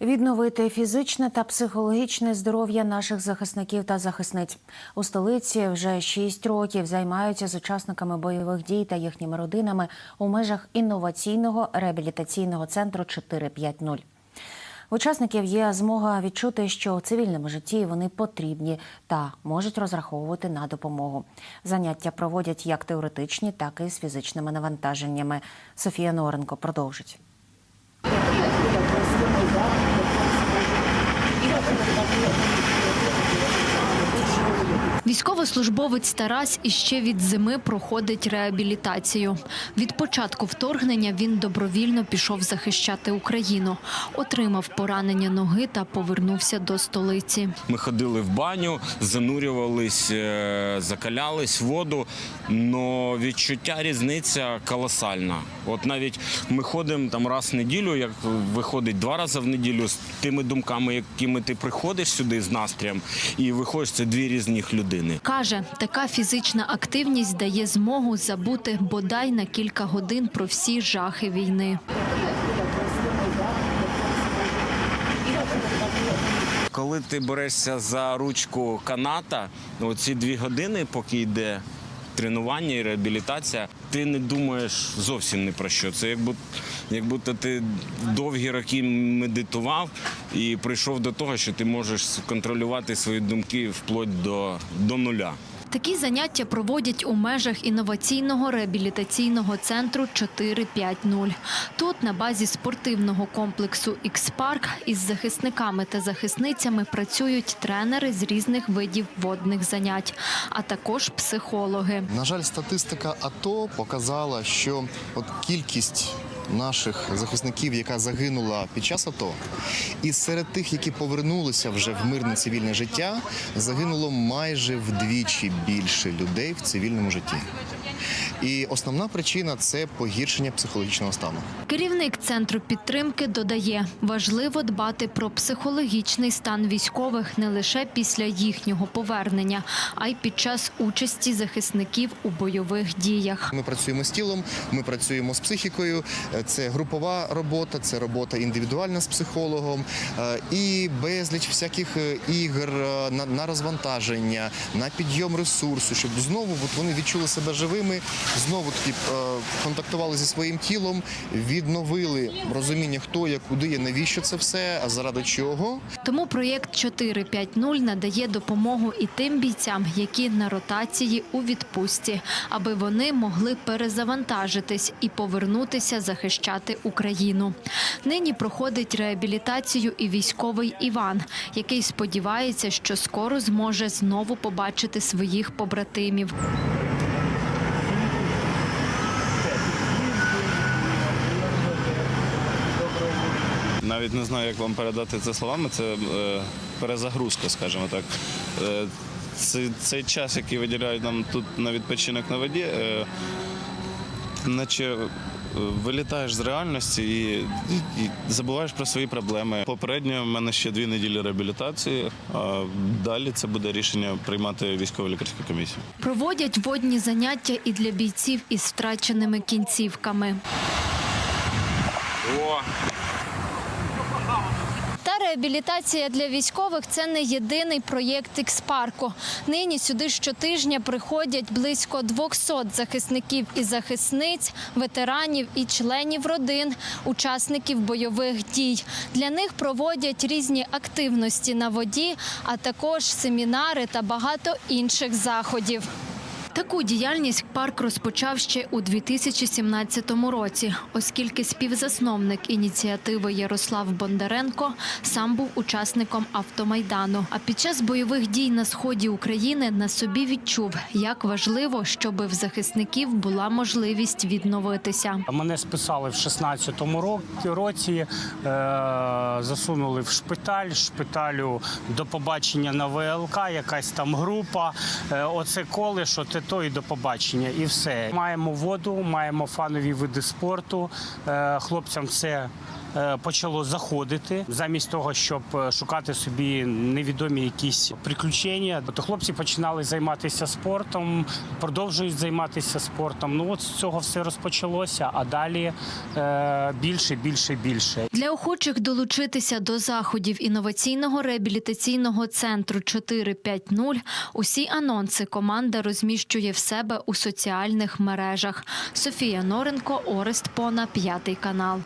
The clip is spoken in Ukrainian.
Відновити фізичне та психологічне здоров'я наших захисників та захисниць у столиці вже шість років займаються з учасниками бойових дій та їхніми родинами у межах інноваційного реабілітаційного центру 450. В учасників є змога відчути, що у цивільному житті вони потрібні та можуть розраховувати на допомогу. Заняття проводять як теоретичні, так і з фізичними навантаженнями. Софія Норенко продовжить. disco. Військовослужбовець Тарас іще від зими проходить реабілітацію. Від початку вторгнення він добровільно пішов захищати Україну, отримав поранення ноги та повернувся до столиці. Ми ходили в баню, занурювались, е, закалялись воду. але відчуття різниця колосальна. От навіть ми ходимо там раз в неділю, як виходить два рази в неділю з тими думками, якими ти приходиш сюди з настроєм, і виходиш це дві різних людини. Каже, така фізична активність дає змогу забути бодай на кілька годин про всі жахи війни. Коли ти берешся за ручку каната, оці дві години, поки йде тренування і реабілітація, ти не думаєш зовсім не про що. Це як будто, як будто ти довгі роки медитував і прийшов до того, що ти можеш контролювати свої думки вплоть до, до нуля. Такі заняття проводять у межах інноваційного реабілітаційного центру 450. Тут на базі спортивного комплексу «Ікспарк» із захисниками та захисницями працюють тренери з різних видів водних занять, а також психологи. На жаль, статистика АТО показала, що от кількість наших захисників, яка загинула під час АТО, і серед тих, які повернулися вже в мирне цивільне життя, загинуло майже вдвічі більше людей в цивільному житті. І основна причина це погіршення психологічного стану. Керівник центру підтримки додає, важливо дбати про психологічний стан військових не лише після їхнього повернення, а й під час участі захисників у бойових діях. Ми працюємо з тілом, ми працюємо з психікою. Це групова робота, це робота індивідуальна з психологом е, і безліч всяких е, ігор е, на, розвантаження, на підйом ресурсу, щоб знову вони відчули себе живими, знову таки е, контактували зі своїм тілом, відновили розуміння, хто я, куди я, навіщо це все, а заради чого. Тому проєкт 450 надає допомогу і тим бійцям, які на ротації у відпустці, аби вони могли перезавантажитись і повернутися захищати Україну. Нині проходить реабілітацію і військовий Іван, який сподівається, що скоро зможе знову побачити своїх побратимів. Навіть не знаю, як вам передати це словами. Це е, перезагрузка, скажімо так. Е, це, цей час, який виділяють нам тут на відпочинок на воді, е, наче е, вилітаєш з реальності і, і, і забуваєш про свої проблеми. Попередньо в мене ще дві неділі реабілітації, а далі це буде рішення приймати військово лікарську комісію. Проводять водні заняття і для бійців із втраченими кінцівками. О, реабілітація для військових це не єдиний проєкт «Ікспарку». Нині сюди щотижня приходять близько 200 захисників і захисниць, ветеранів і членів родин, учасників бойових дій. Для них проводять різні активності на воді, а також семінари та багато інших заходів. Таку діяльність парк розпочав ще у 2017 році, оскільки співзасновник ініціативи Ярослав Бондаренко сам був учасником автомайдану. А під час бойових дій на сході України на собі відчув, як важливо, щоб в захисників була можливість відновитися. Мене списали в 16-му році, е, засунули в шпиталь. Шпиталю до побачення на ВЛК, якась там група. Е, оце коли, що те то і до побачення, і все. Маємо воду, маємо фанові види спорту. Е, хлопцям все е, почало заходити замість того, щоб е, шукати собі невідомі якісь приключення. То хлопці починали займатися спортом, продовжують займатися спортом. Ну от з цього все розпочалося, а далі е, більше, більше, більше. Для охочих долучитися до заходів інноваційного реабілітаційного центру 450 усі анонси команда розміщує в себе у соціальних мережах. Софія Норенко, Орест Пона, п'ятий канал.